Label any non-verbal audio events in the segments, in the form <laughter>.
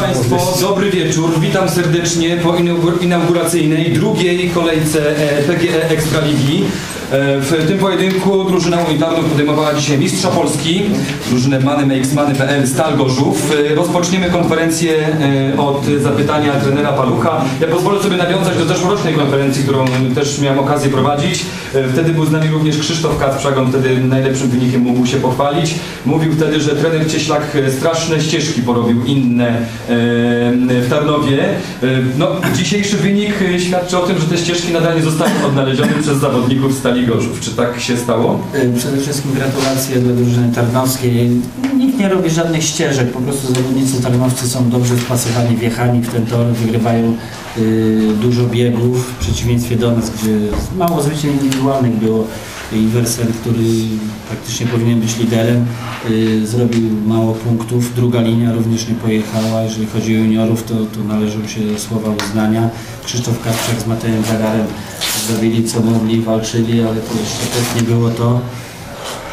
Państwo, dobry wieczór. Witam serdecznie po inaugur- inauguracyjnej drugiej kolejce e, PGE Ekstraligi. E, W tym pojedynku drużyna unitarnów podejmowała dzisiaj mistrza Polski, drużynę manymxmany.pl Stal Gorzów. E, Rozpoczniemy konferencję e, od zapytania trenera Palucha. Ja pozwolę sobie nawiązać do zeszłorocznej konferencji, którą też miałem okazję prowadzić. E, Wtedy był z nami również Krzysztof Kacprzak, on wtedy najlepszym wynikiem mógł się pochwalić. Mówił wtedy, że trener Cieślak e, straszne ścieżki porobił inne e, w Tarnowie. No, dzisiejszy wynik świadczy o tym, że te ścieżki nadal nie zostały odnalezione przez zawodników Stali Gorzów. Czy tak się stało? Przede wszystkim gratulacje dla drużyny tarnowskiej. Nikt nie robi żadnych ścieżek, po prostu zawodnicy tarnowscy są dobrze wpasowani, wjechani w ten tor, wygrywają dużo biegów, w przeciwieństwie do nas, gdzie mało zwycięstw indywidualnych było. Iversen, który praktycznie powinien być liderem, y, zrobił mało punktów. Druga linia również nie pojechała. Jeżeli chodzi o juniorów, to, to należą się słowa uznania. Krzysztof Kasprzak z Matejem Zagarem zrobili co mogli, walczyli, ale to jeszcze też nie było to.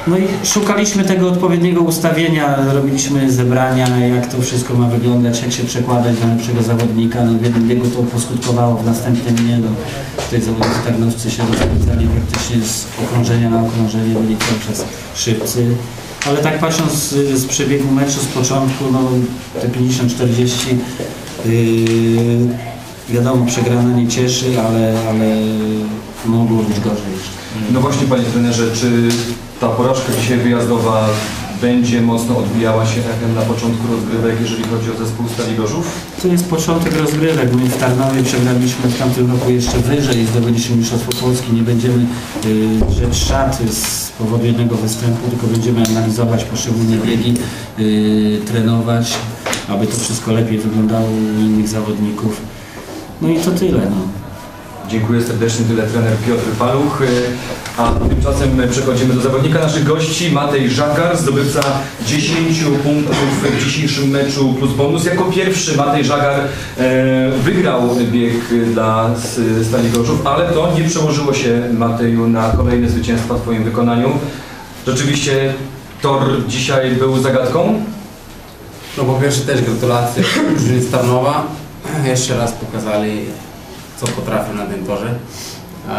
No i szukaliśmy tego odpowiedniego ustawienia, robiliśmy zebrania, jak to wszystko ma wyglądać, jak się przekładać na lepszego zawodnika. No w jednym biegu to poskutkowało, w następnym nie. No, tutaj zawodnicy tarnowscy się rozkręcali praktycznie z okrążenia na okrążenie, byli cały czas szybcy. Ale tak patrząc z, z przebiegu meczu z początku, no te 50-40 yy, wiadomo, przegrana nie cieszy, ale, ale mogło być gorzej. No właśnie, panie trenerze, czy ta porażka dzisiaj wyjazdowa będzie mocno odbijała się echem na początku rozgrywek, jeżeli chodzi o zespół Stali Gorzów? To jest początek rozgrywek. My w Tarnowie przegraliśmy w tamtym roku jeszcze wyżej, zdobyliśmy Mistrzostwo Polski. Nie będziemy y, drzeć szaty z powodu jednego występu, tylko będziemy analizować poszczególne biegi, y, trenować, aby to wszystko lepiej wyglądało u innych zawodników. No i to tyle. No. Dziękuję serdecznie, tyle trener Piotr Paluch. A tymczasem przechodzimy do zawodnika naszych gości, Matej Żagar, zdobywca 10 punktów w dzisiejszym meczu plus bonus. Jako pierwszy Matej Żagar e, wygrał bieg dla S- Stali Gorzów, ale to nie przełożyło się Mateju na kolejne zwycięstwa w Twoim wykonaniu. Rzeczywiście tor dzisiaj był zagadką. No po pierwsze też gratulacje drużynie z Tarnowa. Jeszcze raz pokazali co potrafią na tym torze. E,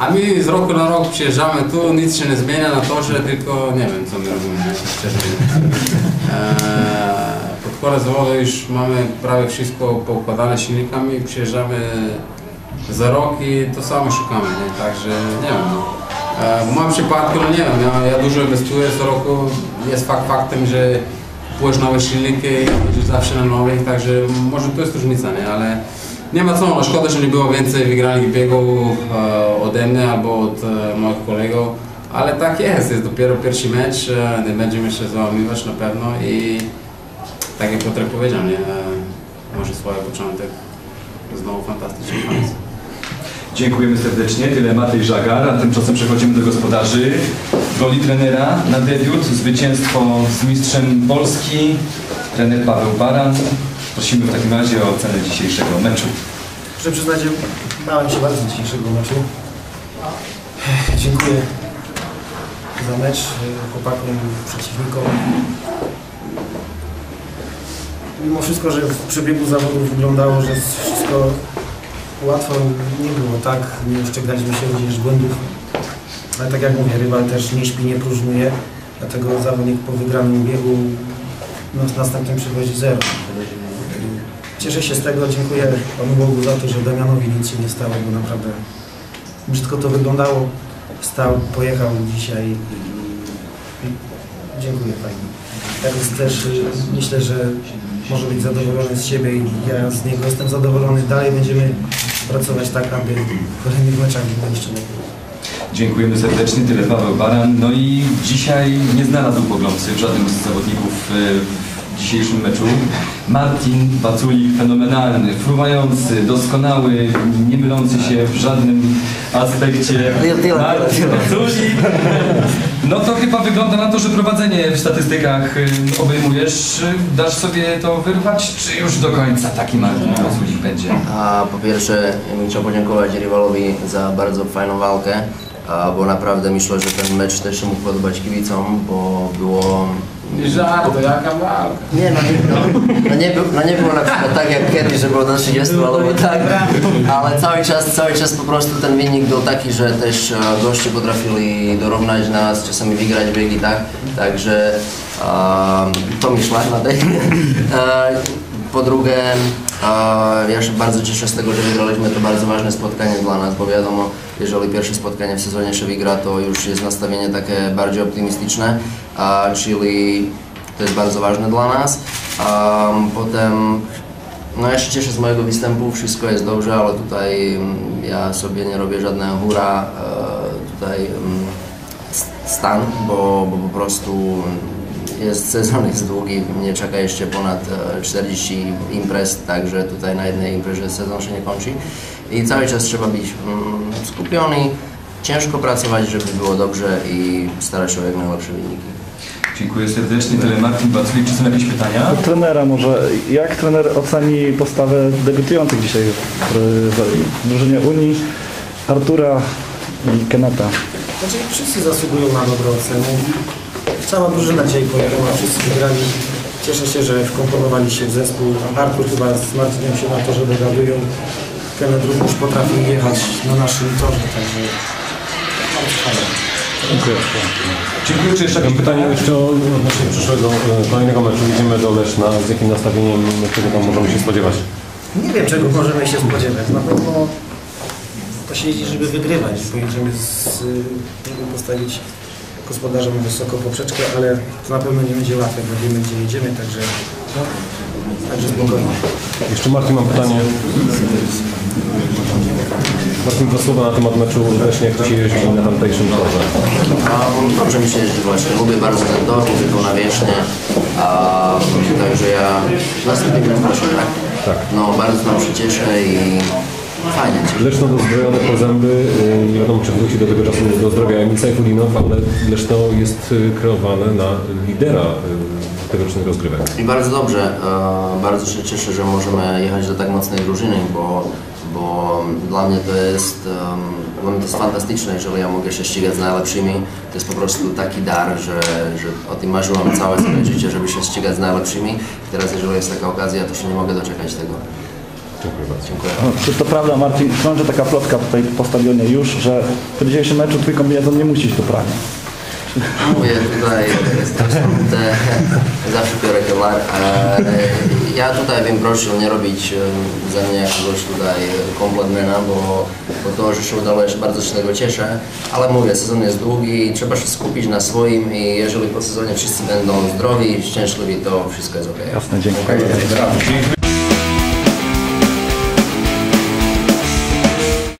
A my z roku na rok przyjeżdżamy tu, nic się nie zmienia na torze, tylko nie wiem co my robimy, szczerze mówiąc. E, Pod zawodu już mamy prawie wszystko poukładane silnikami, przyjeżdżamy za rok i to samo szukamy, nie? także nie wiem. No. E, W moim przypadku, no nie wiem, ja, ja dużo inwestuję co roku, jest fakt faktem, że kupujesz nowe silniki, jedziesz zawsze na nowych, także może to jest różnica, nie? ale nie ma co, szkoda, że nie było więcej wygranych biegów e, ode mnie albo od e, moich kolegów, ale tak jest, jest dopiero pierwszy mecz, e, nie będziemy się załamywać na pewno i tak jak Piotrek powiedział, nie? Może swój początek znowu fantastyczny koniec. Dziękujemy serdecznie, tyle Matej Żagar, a tymczasem przechodzimy do gospodarzy. W roli trenera na debiut zwycięstwo z mistrzem Polski, trener Paweł Baran. Prosimy w takim razie o ocenę dzisiejszego meczu. Muszę przyznać, że bałem się bardzo dzisiejszego meczu. Dziękuję za mecz e, chłopakom, przeciwnikom. Mimo wszystko, że w przebiegu zawodów wyglądało, że wszystko łatwo nie było, tak? Nie uszczegaliśmy się również błędów. Ale tak jak mówię, rywal też nie śpi, nie próżnuje. Dlatego zawodnik po wygranym biegu no, z następnym przychodzi zero. Cieszę się z tego, dziękuję Panu Bogu za to, że Damianowi nic się nie stało, bo naprawdę brzydko to wyglądało. Stał, pojechał dzisiaj i, dziękuję Pani. Teraz też y, myślę, że może być zadowolony z siebie i ja z niego jestem zadowolony. Dalej będziemy pracować tak, aby kolejnych meczach było jeszcze lepiej. Dziękujemy serdecznie, tyle Paweł Baran. No i dzisiaj nie znalazł pogromcy w żadnym z zawodników e, dzisiejszym meczu. Martin Baculik, fenomenalny, fruwający, doskonały, nie mylący się w żadnym aspekcie. Martin Baculik. No to chyba wygląda na to, że prowadzenie w statystykach y, obejmujesz. Dasz sobie to wyrwać, czy już do końca taki Martin Baculik będzie? A po pierwsze, ja bym chciał podziękować rywalowi za bardzo fajną walkę. bo naprawdę myślę, że ten mecz też się mógł podobać kibicom, bo było... Żarto, jaka walka. Nie, no, nie, no, no, nie, no nie było na przykład tak jak kiedyś, że było do 30 albo tak, ale cały czas, cały czas po prostu ten wynik był taki, że też e, goście potrafili dorównać nas, czasami wygrać biegi, tak, także e, to myślę na tej. <laughs> Po drugie, ja się bardzo cieszę z tego, że wygraliśmy to bardzo ważne spotkanie dla nas, bo wiadomo, jeżeli pierwsze spotkanie w sezonie się wygra, to już jest nastawienie takie bardziej optymistyczne, czyli to jest bardzo ważne dla nas. Potem, no ja się cieszę z mojego występu, wszystko jest dobrze, ale tutaj mm, ja sobie nie robię żadnego hura, e, tutaj mm, stan, bo, bo po prostu jest sezon jest długi, mnie czeka jeszcze ponad e, 40 imprez, także tutaj na jednej imprezie sezon się nie kończy i cały czas trzeba być mm, skupiony, ciężko pracować, żeby było dobrze i starać się o jak najlepsze wyniki. Dziękuję serdecznie. Tyle Martin Baclik. Czy są jakieś pytania? Do trenera może. Jak trener oceni postawę debiutujących dzisiaj w, w drużynie Unii, Artura i Keneta? Znaczy wszyscy zasługują na dobre oceny. Cała drużyna dzisiaj pojechała, wszyscy wygrali. Cieszę się, że wkomponowali się w zespół. Artur chyba z Martinem się na torze dogadują. Kenneth również potrafi jechać na naszym torze, także. Dziękuję. Dziękuję. Czy jeszcze jakieś pytanie jeszcze o odnośnie przyszłego e, kolejnego meczu. Idziemy do Leszna. Z jakim nastawieniem czego tam możemy się spodziewać? Nie wiem, czego możemy się spodziewać. Na pewno to się jeździ, żeby wygrywać. Pojedziemy z, y, postawić gospodarzom wysoko poprzeczkę, ale to na pewno nie będzie łatwe, bo wiemy, gdzie jedziemy, także, także spokojnie. Jeszcze Martin, mam pytanie. Martin, dwa słowa na temat meczu w Lesznie. Jak to się jeździ na tamtejszym torze? Um, dobrze mi się jeździ właśnie, lubię bardzo ten tor, lubię tą nawierzchnię, a, także ja następnym proszę, tak? Tak. No bardzo tam się cieszę i fajnie. Leszno dozbrojone po zęby. e, Nie wiadomo, czy wróci do tego czasu do zdrowia Emil Sajfudinow, ale Leszno jest e, kreowane na lidera e, tegorocznych rozgrywek. I bardzo dobrze, e, bardzo się cieszę, że możemy jechać do tak mocnej drużyny, bo, bo dla mnie to jest, dla mnie to jest fantastyczne, jeżeli ja mogę się ścigać z najlepszymi. To jest po prostu taki dar, że, że o tym marzyłam całe swoje życie, żeby się ścigać z najlepszymi. Teraz jeżeli jest taka okazja, to się nie mogę doczekać tego. Dziękuję bardzo. Dziękuję. No, czy to prawda, Marcin, krąży taka plotka tutaj po stadionie już, że w dzisiejszym meczu twój kombinezon nie musi iść do prania. Mówię tutaj, te, zawsze biorę kevlar. E, ja tutaj bym prosił nie robić ze mnie jakiegoś tutaj kompletmena, bo, bo to, że się udało, ja się bardzo się z tego cieszę. Ale mówię, sezon jest długi, trzeba się skupić na swoim i jeżeli po sezonie wszyscy będą zdrowi, szczęśliwi, to wszystko jest ok. Jasne, dziękuję. Dziękuję.